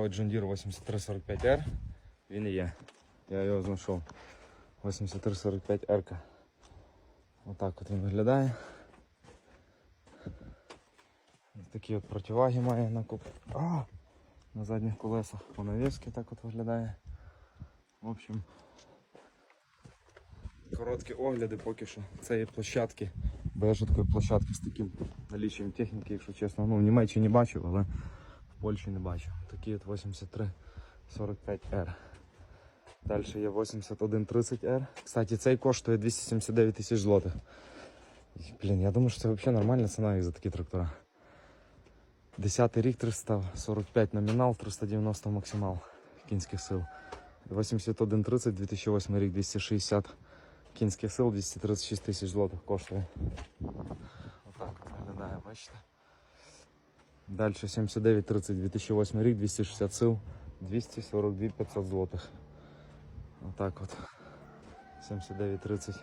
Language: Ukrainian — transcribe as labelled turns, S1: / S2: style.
S1: John Deere 8345R. Він і є. Я його знайшов. 8345R. Отак от він виглядає. Такі от противаги має на куп. А! На задніх колесах по навіски так от виглядає. В общем, короткі огляди поки що цієї площадки. Бо я ж такої площадки з таким наліччям техніки, якщо чесно. Ну, в Німеччині бачив, але Польщі не бачив. Такі от 8345R. Далі є 8130R. Кстати, цей коштує 279 тисяч злотих. Блін, я думаю, що це взагалі нормальна ціна як за такі трактора. 10 рік 345 номінал, 390 максимал кінських сил. 8130, 2008 рік 260 кінських сил, 236 тисяч злотих коштує. Отак от виглядає, бачите. Далі 7930, 2008 рік, 260 сил, 242 500 злотих. Отак от. 7930